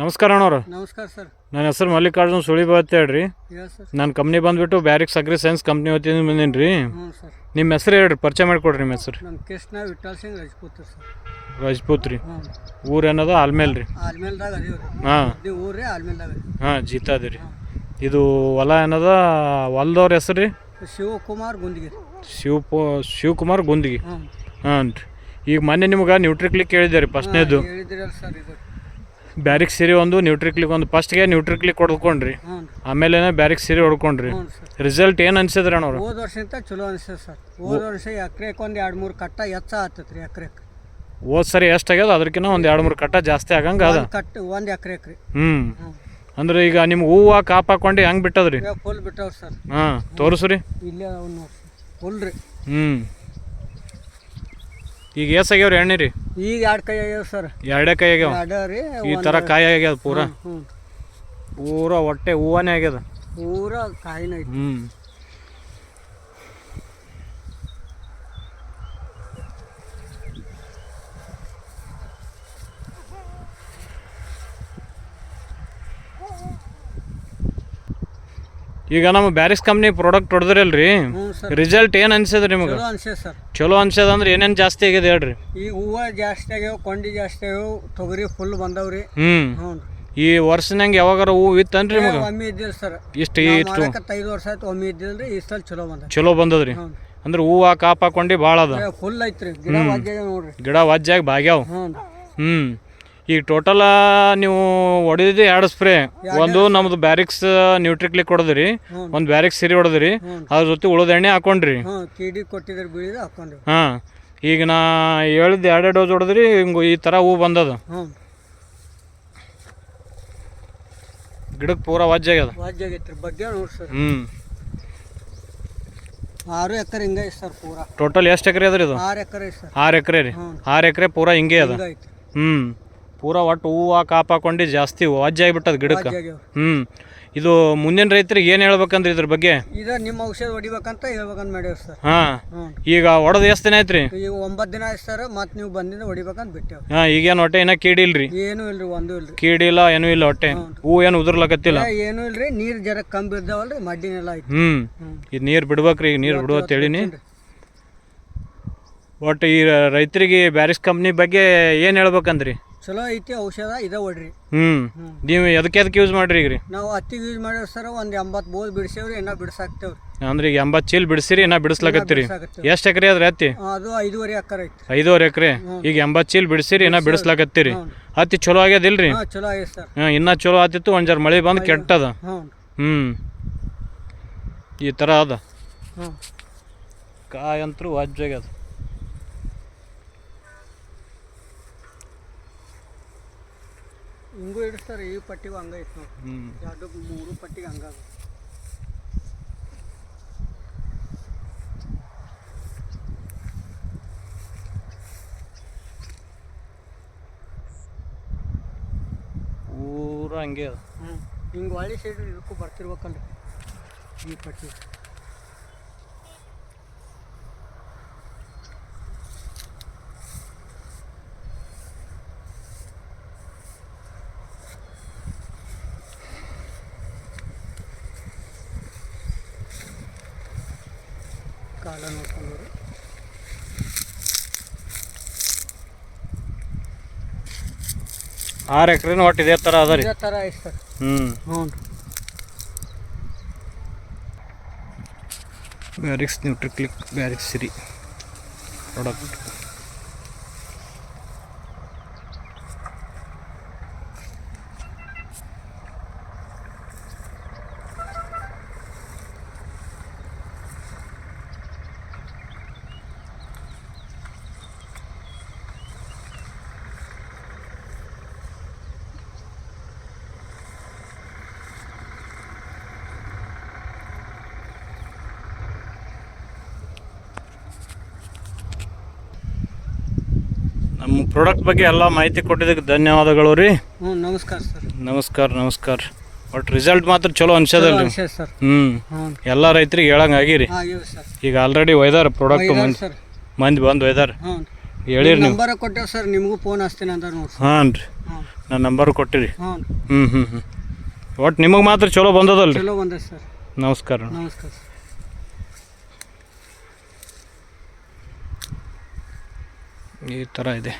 ನಮಸ್ಕಾರ ಅಣ್ಣವ್ರ. ನಮಸ್ಕಾರ ಸರ್. ನನ್ನ ಹೆಸರು ಮಲ್ಲಿಕಾರ್ಜುನ್ ಸುಳಿ ಬಾತ್ ಹೇಳ್ರಿ. ನನ್ನ ಕಂಪ್ನಿ ಬಂದ್ಬಿಟ್ಟು ಬ್ಯಾರಿಕ್ ಸಗ್ರಿ ಸೈನ್ಸ್ ಕಂಪ್ನಿ ವತಿಯಿಂದ ಬಂದೀನಿ ರೀ ನಿಮ್ಮ ಹೆಸರು ಹೇಳ್ರಿ ಪರಿಚಯ ಮಾಡಿಕೊಡ್ರಿ ನಿಮ್ಮ ಹೆಸರು. ನಮ್ಮ ಕೃಷ್ಣ ವಿಠಲ್ ಸಿಂಗ್ ರಜಪೂತ್ ಸರ್. ರಜಪೂತ್ ರೀ. ಊರು ಏನದ? ಆಲ್ಮೇಲ್ ರೀ. ಆಲ್ಮೇಲ್ದಾಗ ಅದೀವಿ ರೀ. ಹಾಂ. ಆಲ್ಮೇಲ್ದಾಗ ಹಾಂ ರೀ ಇದು ಹೊಲ ಏನದ? ಹೊಲ್ದವ್ರ ಹೆಸರು ರೀ? ಶಿವಕುಮಾರ್ ಗುಂದಿಗಿ. ಶಿವ ಶಿವಕುಮಾರ್ ಗುಂದಿಗಿ. ಹಾಂ ರೀ ಈಗ ಮೊನ್ನೆ ನಿಮ್ಗೆ ನ್ಯೂಟ್ರಿಕ್ಲಿಕ್ ಕೇಳಿದ್ದೆ ರೀ ಫಸ್ಟ್ನೇದು. ಬ್ಯಾರಿಕ್ ಸಿರಿ ಒಂದು ನ್ಯೂಟ್ರಿಕ್ಲಿಕ್ ಒಂದು. ಫಸ್ಟ್ಗೆ ನ್ಯೂಟ್ರಿಕ್ಲಿಕ್ ಹೊಡ್ಕೊಂಡ್ರಿ. ಆಮೇಲೆ ಬ್ಯಾರಿಕ್ ಸಿರಿ ಹೊಡ್ಕೊಂಡ್ರಿ. ರಿಸಲ್ಟ್ ಏನು ಅನ್ಸಿದ್ರಿ ಅವ್ರು ಹೋದ ವರ್ಷಕ್ಕಿಂತ ಚಲೋ ಅನಿಸ್ತದೆ ಸರ್. ಹೋದ ವರ್ಷ ಎಕ್ರೆಗೆ ಒಂದು ಎರಡು ಮೂರು ಕಟ್ಟ ಹೆಚ್ಚ ಆತೈತೆ ರೀ ಎಕ್ರೆಗೆ ಹೋದ್ ಸರಿ ಎಷ್ಟಾಗ್ಯದ ಅದ್ರಕಿನ್ನ ಒಂದು ಎರಡು ಮೂರು ಕಟ್ಟ ಜಾಸ್ತಿ ಆಗಂಗೆ ಅದ. ಒಂದು ಕಟ್ಟು ಒಂದು ಎಕ್ರೆಗೆ ರೀ. ಹ್ಞೂ. ಅಂದ್ರೆ ಈಗ ನಿಮ್ಮ ಹೂವು ಕಾಪ್ ಹಾಕೊಂಡು ಹೆಂಗೆ ಬಿಟ್ಟದ್ರಿ? Full ಬಿಟ್ಟವ್ರಿ sir. ಹಾಂ ತೋರಿಸ್ರಿ. ಇಲ್ಲೇ ಅವ್ನು ಫುಲ್ ರೀ. ಹ್ಞೂ. ಈಗ ಏಸಾಗ್ಯಾವ್ರಿ ಎಣ್ಣೆ ರೀ ಈಗ ಎರಡು ಕೈ ಆಗ್ಯಾವ ಸರ್. ಎರಡೇ ಕೈ ಆಗ್ಯಾವ? ರೀ ಈ ಥರ ಕಾಯಿ ಆಗ್ಯಾವ ಪೂರಾ? ಹ್ಞೂ ಪೂರ ಹೊಟ್ಟೆ ಹೂವನೇ ಆಗ್ಯದ. ಪೂರ ಕಾಯಿನ ಐತಿ. ಹ್ಞೂ ಈಗ ನಮ್ಮ ಬ್ಯಾರಿಸ್ ಕಂಪ್ನಿ ಪ್ರಾಡಕ್ಟ್ ಹೊಡೆದ್ರಲ್ರಿ? ರಿಸಲ್ಟ್ ಏನು ಅನ್ಸದ್ರಿ ನಿಮಗೆ? ಚಲೋ ಅನ್ಸದ ಅಂದ್ರೆ ಏನೇನು ಜಾಸ್ತಿ ಆಗಿದೆ ಹೇಳ್ರಿ. ಈ ಹೂವು ಜಾಸ್ತಿ ಆಗ್ಯಾವ ಕೊಂಡಿ ಜಾಸ್ತಿ ಆಗ್ಯಾವ ತೊಗರಿ ಫುಲ್ ಬಂದವ್ರಿ ಹ್ಞೂ. ಈ ವರ್ಷನಂಗೆ ಯಾವಾಗಾರ ಹೂವು ಇತ್ತನ್ರಿ ನಿಮಗೆ? ಒಮ್ಮೆ ಇದ್ದಿಲ್ಲ ಸರ್. ಇಷ್ಟು ಇಷ್ಟು ಐದು ವರ್ಷ ಆಯ್ತು ಒಮ್ಮೆ ಇದ್ದಿಲ್ರಿ ಈ ಸಲ ಚಲೋ ಬಂದ ಚಲೋ ಬಂದದ್ರಿ. ಅಂದ್ರೆ ಹೂವು ಕಾಪಾಕೊಂಡು ಭಾಳ ಅದ. ಫುಲ್ ಐತ್ರಿ. ಗಿಡ ವಾಜ್ಯ ನೋಡ್ರಿ. ಗಿಡ ವಜ್ಜಾಗಿ ಬಾಗ್ಯಾವ ಹ್ಮ್ ಈಗ ಟೋಟಲ್ ನೀವು ಹೊಡೆದಿದ್ದು ಎರಡು ಸ್ಪ್ರೇ ಒಂದು ನಮ್ದು ಬ್ಯಾರಿಕ್ಸ್ ನ್ಯೂಟ್ರಿಕ್ಲಿಕ್ ಹೊಡೆದ್ರಿ ಒಂದು ಬ್ಯಾರಿಕ್ಸ್ ಸಿರಿ ಹೊಡೆದ್ರಿ. ಅದ್ರ ಜೊತೆ ಉಳಿದ ಎಣ್ಣೆ ಹಾಕೊಂಡ್ರಿ. ಕಿಡಿ ಕೊಟ್ಟಿದ್ರೆ ಬೀಳಿದ ಹಾಕೊಂಡ್ರಿ. ಹಾಂ. ಈಗ ನಾ ಹೇಳಿದ್ದು ಎರಡು ಡೋಸ್ ಹೊಡೆದ್ರಿ ಹಿಂಗೆ ಈ ಥರ ಹೂ ಬಂದದ. ಹ್ಞೂ. ಗಿಡಕ್ಕೆ ಪೂರ ವಾಜ್ಯ ಆಗೈತ್ರಿ ಬಗ್ಗೆ ಸರ್. ಹ್ಞೂ. ಆರು ಎಕರೆ ಹಿಂಗೆ ಐತಿ ಸರ್ ಪೂರ. ಟೋಟಲ್ ಎಷ್ಟು ಎಕರೆ ಅದ ರೀ ಇದು? ಆರು ಎಕರೆ ಐತಿ ಸರ್. ಆರು ಎಕರೆ ರೀ. ಆರು ಎಕರೆ ಪೂರ ಹಿಂಗೆ ಅದ. ಹ್ಞೂ. ಪೂರ ಒಟ್ಟು ಹೂವು ಕಾಪಾಕೊಂಡು ಜಾಸ್ತಿ ಜಾಸ್ತಿ ಆಗಿಬಿಟ್ಟದ ಗಿಡಕ್ಕೆ. ವಾಜ್ಯ ಹ್ಞೂ ಇದು ಮುಂದಿನ ರೈತರಿಗೆ ಏನು ಹೇಳ್ಬೇಕಂದ್ರೆ ಇದ್ರ ಬಗ್ಗೆ? ಇದ ನಿಮ್ಮ ಔಷಧ ಹೊಡಿಬೇಕಂತ ಹೇಳ್ಬೇಕಂತ ಮಾಡ್ಯಾವ ಸರ್. ಹಾಂ. ಈಗ ಹೊಡೆದು ಎಷ್ಟು ದಿನ ಆಯ್ತು ರೀ ಈಗ ಒಂಬತ್ತು ದಿನ ಆಯ್ತು ಸರ್ ಮತ್ತೆ ನೀವು ಬಂದಿಂದ ಹೊಡಿಬೇಕಂತ ಬಿಟ್ಟೆವು. ಹಾಂ ಈಗೇನು ಹೊಟ್ಟೆ ಇನ್ನೂ ಕೀಡಿಲ್ರಿ ಏನೂ ಇಲ್ರಿ ಒಂದು ಇಲ್ರಿ. ಕೀಡಿಲ್ಲ ಏನೂ ಇಲ್ಲ ಹೊಟ್ಟೆ. ಹೂ ಏನು ಉದುರ್ಲಕತ್ತಿಲ್ಲ? ಏನು ಏನೂ ಇಲ್ರಿ ನೀರು ಜರ ಕಮ್ಮಿ ಇದ್ದಾವಲ್ರಿ ಮಡ್ಡಿನೆಲ್ಲ ಐತಿ ಹ್ಞೂ ಇದು ನೀರು ಬಿಡ್ಬೇಕ್ರಿ ಈಗ ನೀರು ಬಿಡುವ ಹ್ಞೂ ಒಟ್ಟು ಈ ರೈತರಿಗೆ ಬ್ಯಾರಿಸ್ ಕಂಪ್ನಿ ಬಗ್ಗೆ ಏನು ಹೇಳ್ಬೇಕಂದ್ರಿ? ಚಲೋ ಐತಿ ಔಷಧ ಇದೆ ಹೊಡ್ರಿ ಹ್ಞೂ ಹ್ಞೂ ನೀವು ಎದಕ್ಕೆ ಎದಕ್ಕೆ ಯೂಸ್ ಮಾಡ್ರಿ ಈಗ ರೀ ನಾವು ಹತ್ತಿಗೆ ಯೂಸ್ ಮಾಡ್ಯಾವ ಸರ್ ಒಂದು ಎಂಬತ್ತು ಬೋಲ್ ಬಿಡಿಸೇವ್ರಿ ಇನ್ನೂ ಬಿಡ್ಸಾಕ್ತೇವ್ರಿ. ಅಂದ್ರೆ ಈಗ ಎಂಬತ್ತು ಚೀಲ ಬಿಡಿಸಿರಿ ಇನ್ನೂ ಬಿಡಿಸ್ಲಕತ್ತೀರಿ. ಎಷ್ಟು ಎಕರೆ ಅದ್ರ ಹತ್ತಿ? ಅದು ಐದೂವರೆ ಎಕರೆ ಐತಿ ಐದೂವರೆ ಎಕರೆ? ಈಗ ಎಂಬತ್ತು ಚೀಲ ಬಿಡಿಸಿರಿ ಇನ್ನೂ ಬಿಡಿಸ್ಲಕತ್ತೀರಿ. ಹತ್ತಿ ಚಲೋ ಆಗ್ಯದಿಲ್ರಿ? ಹಾಂ ಚಲೋ ಆಗ್ಯದ ಸರ್. ಇನ್ನೂ ಚಲೋ ಆತಿತ್ತು ಒಂದು ಜರ ಮಳೆ ಬಂದು ಕೆಟ್ಟದ. ಹ್ಞೂ ಹ್ಞೂ ಈ ಥರ ಅದ. ಕಾಯಂತರೂ ವಾಜ್ಯಾಗ್ಯದ ಹಿಂಗೂ ಇಡಿಸ್ತಾರೆ ಈ ಪಟ್ಟಿಗೂ ಹಂಗೈತೆ ಹ್ಞೂ ಎರಡು ಮೂರು ಪಟ್ಟಿಗೆ ಹಂಗಾಗ ಪೂರ ಹಂಗೆ ಹ್ಞೂ ಹಿಂಗೆ ಒಳ್ಳೆ ಸೈಡ್ ಇದಕ್ಕೂ ಬರ್ತಿರ್ಬೇಕಲ್ರಿ ಈ ಪಟ್ಟಿ. ಕಾಲ ನೋಡ್ಕೊಂಡು ಆರು ಎಕರೆನೂ ಒಟ್ಟು ಇದೇ ಥರ ಅದ ರೀ? ಇದೇ ಥರ ಐತೆ ಸರ್. ಹ್ಞೂ ಹ್ಞೂ ಬ್ಯಾರಿಕ್ಸ್ ನ್ಯೂಟ್ರಿಕ್ಲಿಕ್ ಬ್ಯಾರಿಕ್ಸ್ ಸಿರಿ ಪ್ರಾಡಕ್ಟ್ ನಮ್ಮ ಪ್ರಾಡಕ್ಟ್ ಬಗ್ಗೆ ಎಲ್ಲ ಮಾಹಿತಿ ಕೊಟ್ಟಿದ್ದಕ್ಕೆ ಧನ್ಯವಾದಗಳು ರೀ. ಹ್ಞೂ ನಮಸ್ಕಾರ ಸರ್. ನಮಸ್ಕಾರ ನಮಸ್ಕಾರ. ಒಟ್ಟು ರಿಸಲ್ಟ್ ಮಾತ್ರ ಚಲೋ ಅನ್ಸದಲ್ರಿ ಸರ್. ಹ್ಞೂ. ಎಲ್ಲ ರೈತರಿಗೆ ಹೇಳಂಗೆ ಆಗಿರಿ. ಆಗಿವೆ ಸರ್. ಈಗ ಆಲ್ರೆಡಿ ಒಯ್ದಾರ ಪ್ರಾಡಕ್ಟ್ ಮಂದಿ ಸರ್. ಮಂದಿ ಬಂದು ಒಯ್ದಾರ ಹ್ಞೂ. ಹೇಳಿರಿ ನೀವು. ನಂಬರ್ ಕೊಟ್ಟೆವು ಸರ್ ನಿಮಗೂ ಫೋನ್ ಹಚ್ತೀನಿ ಅಂತ ನೋಡಿ ಹಾಂ ರೀ. ನಾನು ನಂಬರ್ ಕೊಟ್ಟಿರಿ. ಹ್ಞೂ. ಹ್ಞೂ ಹ್ಞೂ ಹ್ಞೂ ಒಟ್ಟು ನಿಮಗೆ ಮಾತ್ರ ಚಲೋ ಬಂದದಲ್ರಿ. ಚಲೋ ಬಂದ ಸರ್. ನಮಸ್ಕಾರ ನಮಸ್ಕಾರ ಸರ್. ಈ ಥರ ಇದೆ